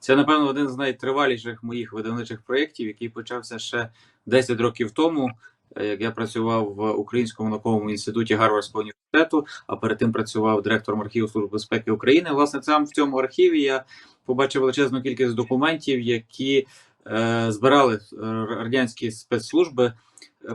Це, напевно, один з найтриваліших моїх видавничих проєктів, який почався ще 10 років тому, е, як я працював в Українському науковому інституті Гарвардського університету, а перед тим працював директором архіву Служби безпеки України. Власне, сам в цьому архіві я побачив величезну кількість документів, які е, збирали е, радянські спецслужби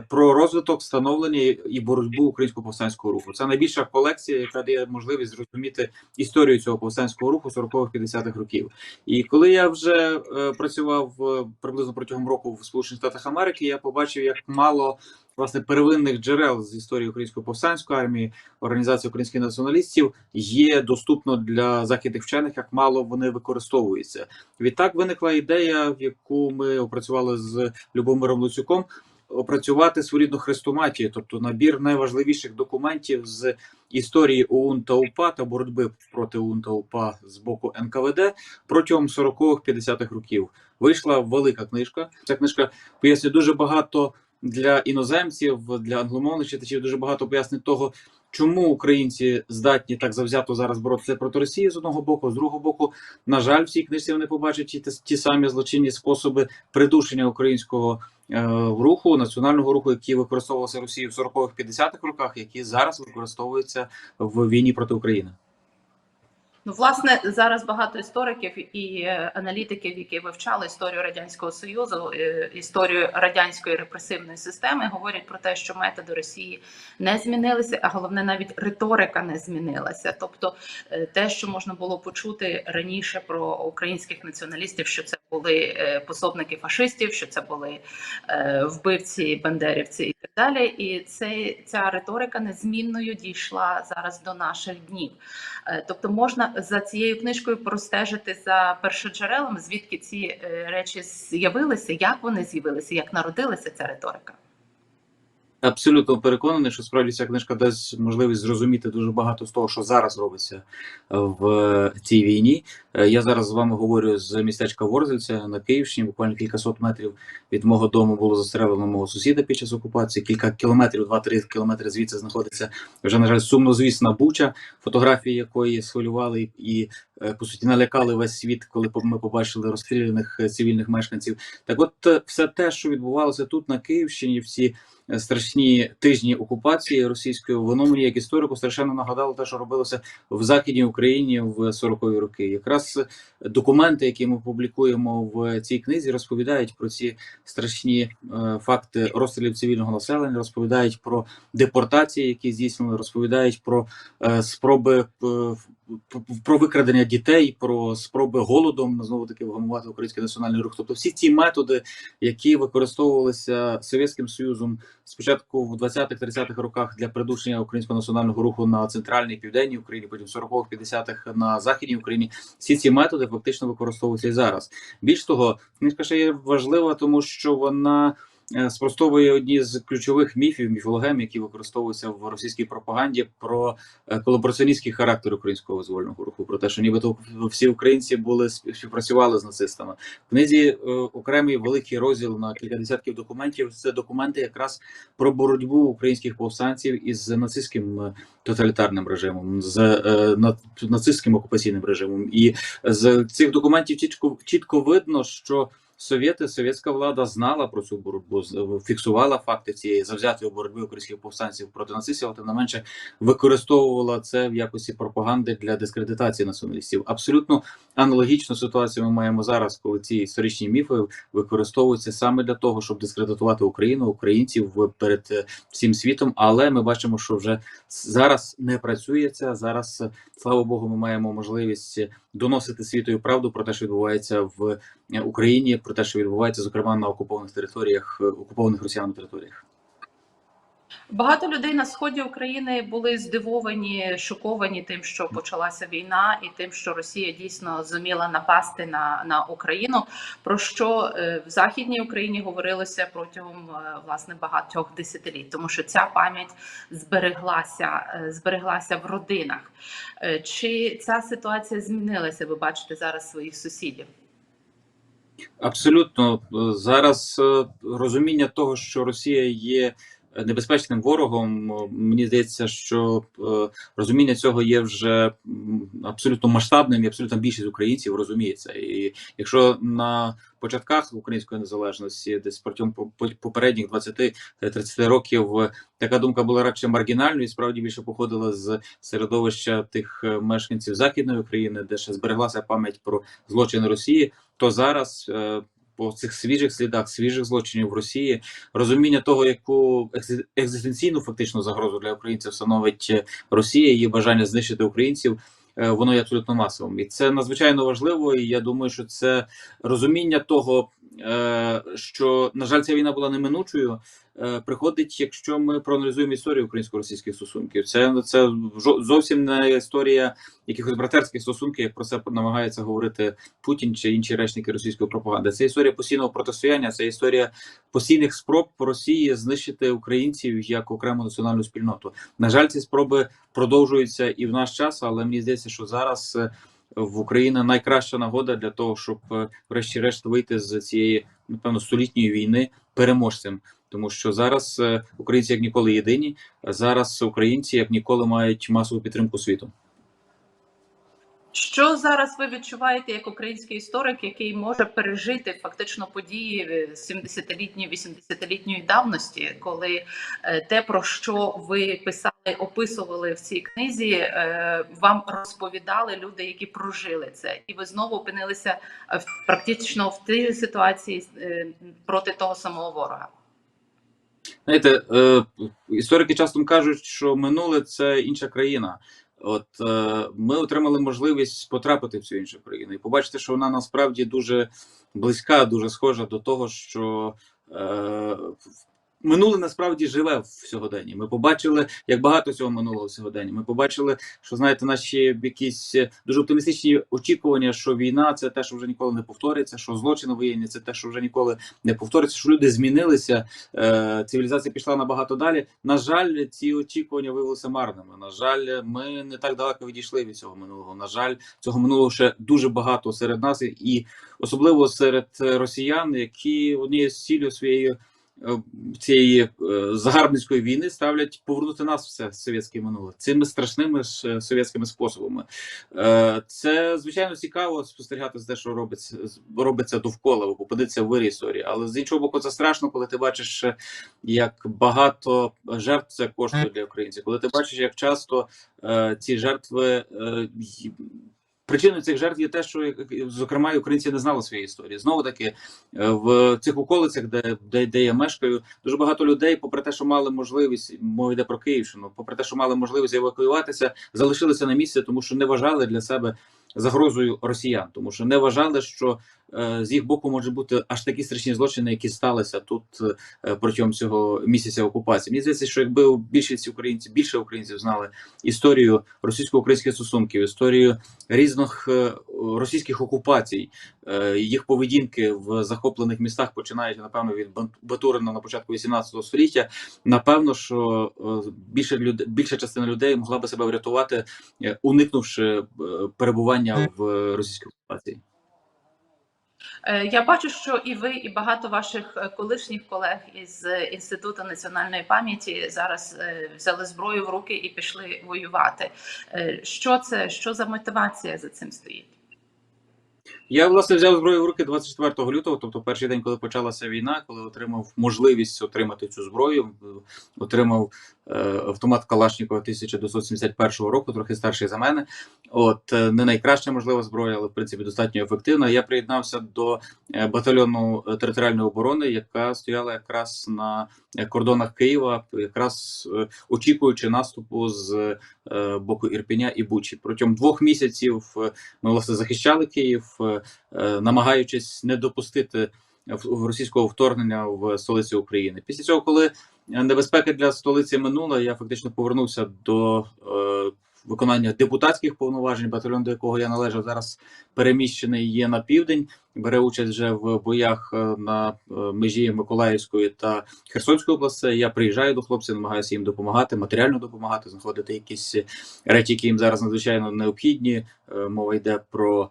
про розвиток, становлення і боротьбу українського повстанського руху. Це найбільша колекція, яка дає можливість зрозуміти історію цього повстанського руху 40-х-50-х років. І коли я вже е, працював е, приблизно протягом року в Сполучених Штатах Америки, я побачив, як мало власне первинних джерел з історії української повстанської армії, організації українських націоналістів є доступно для західних вчених, як мало вони використовуються. Відтак виникла ідея, в яку ми опрацювали з Любомиром Луцюком. Опрацювати своєрідну хрестоматію, тобто набір найважливіших документів з історії ОУН та УПА та боротьби проти ОУН та УПА з боку НКВД протягом 40-50-х років. Вийшла велика книжка. Ця книжка пояснює дуже багато для іноземців, для англомовних читачів. Дуже багато пояснень того, чому українці здатні так завзято зараз боротися проти Росії з одного боку, з другого боку, на жаль, в цій книжці вони побачать ті, ті самі злочинні способи придушення українського е, руху, національного руху, які використовувалися Росією в 40-х-50-х роках, які зараз використовуються в війні проти України. Ну, власне, зараз багато істориків і е, аналітиків, які вивчали історію радянського союзу, е, історію радянської репресивної системи, говорять про те, що методи Росії не змінилися, а головне, навіть риторика не змінилася. Тобто, е, те, що можна було почути раніше про українських націоналістів, що це були пособники фашистів, що це були вбивці, бандерівці і так далі. І це ця риторика незмінною дійшла зараз до наших днів. Е, Тобто можна за цією книжкою простежити за першоджерелом, звідки ці е, речі з'явилися, як вони з'явилися, як народилася ця риторика. Абсолютно переконаний, що справді ця книжка дасть можливість зрозуміти дуже багато з того, що зараз робиться в цій війні. Е, Я зараз з вами говорю з містечка Ворзельця на Київщині. Буквально кількасот метрів від мого дому було застрелено мого сусіда під час окупації. Кілька кілометрів, два-три кілометри звідси знаходиться вже на жаль сумнозвісна буча, фотографії якої схвилювали і- е, по суті налякали весь світ, коли ми побачили розстріляних е, цивільних мешканців. Так, от все те, що відбувалося тут на Київщині, в ці е, страшні тижні окупації російської, воно мені як історику страшенно нагадало те, що робилося в західній Україні в 40-ві роки. Якраз е, документи, які ми публікуємо в цій книзі, розповідають про ці страшні е, факти розстрілів цивільного населення, розповідають про депортації, які здійснили, розповідають про е, спроби е, про викрадення дітей, про спроби голодом знову таки вгамувати український національний рух. Тобто всі ці методи, які використовувалися Совєтським Союзом спочатку в 20-30-х роках для придушення українського національного руху на центральній південній Україні, потім в 40-х, 50-х на західній Україні. Всі ці методи фактично використовуються і зараз. Більш того, книжка ще є важлива, тому що вона. Е, Спростовує одні з ключових міфів, міфологем, які використовуються в російській пропаганді про е, колабораціоністський характер українського визвольного руху, про те, що нібито всі українці були співпрацювали з нацистами. В книзі е, окремий великий розділ на кілька десятків документів. Це документи якраз про боротьбу українських повстанців із нацистським тоталітарним режимом, з на- нацистським окупаційним режимом. І з цих документів чітко чітко видно, що Совєти, совєтська влада знала про цю боротьбу, фіксувала факти цієї завзятої боротьби українських повстанців проти нацистів, але тим не менше використовувала це в якості пропаганди для дискредитації націоналістів. Абсолютно аналогічну ситуацію ми маємо зараз, коли ці історичні міфи використовуються саме для того, щоб дискредитувати Україну, українців перед е, всім світом. Але ми бачимо, що вже зараз не працює це. Зараз, слава Богу, ми маємо можливість доносити світою правду про те, що відбувається в Україні, про те, що відбувається, зокрема на окупованих територіях, е, окупованих росіянами територіях. Багато людей на сході України були здивовані, шоковані тим, що почалася війна, і тим, що Росія дійсно зуміла напасти на, на Україну. Про що е, в західній Україні говорилося протягом е, власне багатьох десятиліть, тому що ця пам'ять збереглася, е, збереглася в родинах. Чи ця ситуація змінилася? Ви бачите зараз своїх сусідів? Абсолютно зараз розуміння того, що Росія є небезпечним ворогом. Мені здається, що е, розуміння цього є вже абсолютно масштабним, і абсолютно більшість українців розуміє це. І якщо на початках української незалежності, десь протягом по- по- попередніх 20-30 років, е, така думка була радше маргінальною, і справді більше походила з середовища тих е, мешканців західної України, де ще збереглася пам'ять про злочини Росії, то зараз. По цих свіжих слідах, свіжих злочинів в Росії, розуміння того, яку екзи- екзистенційну фактично загрозу для українців становить е, Росія, її бажання знищити українців, е, воно є абсолютно масовим. І це надзвичайно важливо. І я думаю, що це розуміння того, е, що на жаль, ця війна була неминучою. Е, Приходить, якщо ми проаналізуємо історію українсько-російських стосунків. Це це зовсім не історія якихось братерських стосунків, як про це намагається говорити Путін чи інші речники російської пропаганди. Це історія постійного протистояння, це історія постійних спроб Росії знищити українців як окрему національну спільноту. На жаль, ці спроби продовжуються і в наш час, але мені здається, що зараз е, в Україні найкраща нагода для того, щоб е, врешті-решт вийти з цієї напевно столітньої війни переможцем. Тому що зараз е, українці як ніколи єдині, зараз українці як ніколи мають масову підтримку світу. Що зараз ви відчуваєте як український історик, який може пережити фактично події 70-літньої, 80-літньої давності, коли е, те, про що ви писали, описували в цій книзі, е, вам розповідали люди, які прожили це, і ви знову опинилися е, в- практично в тій ситуації е, проти того самого ворога? Знаєте, е, історики часто кажуть, що минуле це інша країна. От е, ми отримали можливість потрапити в цю іншу країну і побачити, що вона насправді дуже близька, дуже схожа до того, що е, минуле насправді живе в сьогоденні. Ми побачили, як багато цього минулого в сьогоденні. Ми побачили, що знаєте, наші якісь дуже оптимістичні очікування, що війна це те, що вже ніколи не повториться, що злочини воєнні це те, що вже ніколи не повториться, що люди змінилися е, цивілізація пішла набагато далі. На жаль, ці очікування виявилися марними. На жаль, ми не так далеко відійшли від цього минулого. На жаль, цього минулого ще дуже багато серед нас, і особливо серед е, росіян, які однією з цілею своєї. Е, Цієї е, загарбницької війни ставлять повернути нас все совєтське минуле цими страшними ж е, совєтськими способами. Це звичайно цікаво спостерігати за те, що робиться робиться довкола, попадеться в вирі історії. Але з іншого боку, це страшно, коли ти бачиш, як багато жертв це коштує для українців. Коли ти бачиш, як часто ці жертви причиною цих жертв є те, що зокрема і українці не знали своєї історії. Знову таки е, в цих околицях, де, де, де я мешкаю, дуже багато людей, попри те, що мали можливість, мова йде про Київщину, попри те, що мали можливість евакуюватися, залишилися на місці, тому що не вважали для себе загрозою росіян, тому що не вважали, що з їх боку може бути аж такі страшні злочини, які сталися тут е, протягом цього місяця окупації. Мені здається, що якби більшість українців, більше українців знали історію російсько-українських стосунків, історію різних е, російських окупацій, е, їх поведінки в захоплених містах, починаючи напевно від Батурина на початку 18 століття. Напевно, що е, більше люд... більша частина людей могла би себе врятувати, е, уникнувши е, перебування в російській окупації. Е, Я бачу, що і ви, і багато ваших е, колишніх колег із інституту національної пам'яті зараз е, взяли зброю в руки і пішли воювати. Що це? Що за мотивація за цим стоїть? Я власне взяв зброю в руки 24 лютого, тобто перший день, коли почалася війна, коли отримав можливість отримати цю зброю, е, отримав е, автомат Калашнікова 1971 року, трохи старший за мене. От е, не найкраща можлива зброя, але в принципі достатньо ефективна. Я приєднався до е, батальйону територіальної оборони, яка стояла якраз на кордонах Києва, якраз очікуючи наступу з боку Ірпеня і Бучі. Протягом двох місяців ми власне захищали Київ, намагаючись не допустити російського вторгнення в столицю України. Після цього, коли е, небезпека для столиці минула, я фактично повернувся до е, виконання депутатських повноважень. Батальйон, до якого я належав, зараз переміщений є на південь. Бере участь вже в боях е, на е, межі Миколаївської та Херсонської області. Я приїжджаю до хлопців, намагаюся їм допомагати, матеріально допомагати, знаходити якісь речі, які їм зараз надзвичайно необхідні. Е, Мова йде про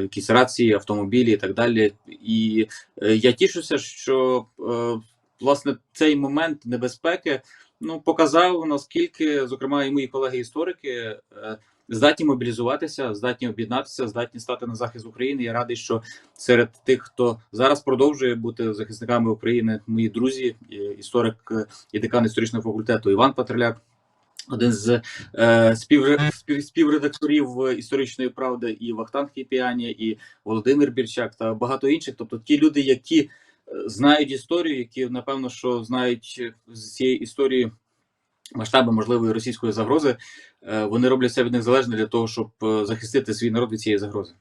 якісь рації, автомобілі і так далі. І я тішуся, що власне цей момент небезпеки ну показав наскільки, зокрема, і мої колеги-історики е, здатні мобілізуватися, здатні об'єднатися, здатні стати на захист України. Я радий, що серед тих, хто зараз продовжує бути захисниками України, мої друзі, історик е, і декан історичного факультету Іван Патриляк. Один з е, спів, спів, співредакторів е, історичної правди, і Вахтанг Кіпіані, і Володимир Бірчак та багато інших. Тобто ті люди, які е, знають історію, які напевно що знають е, з цієї історії масштаби можливої російської загрози, е, вони роблять все від них залежне для того, щоб е, захистити свій народ від цієї загрози.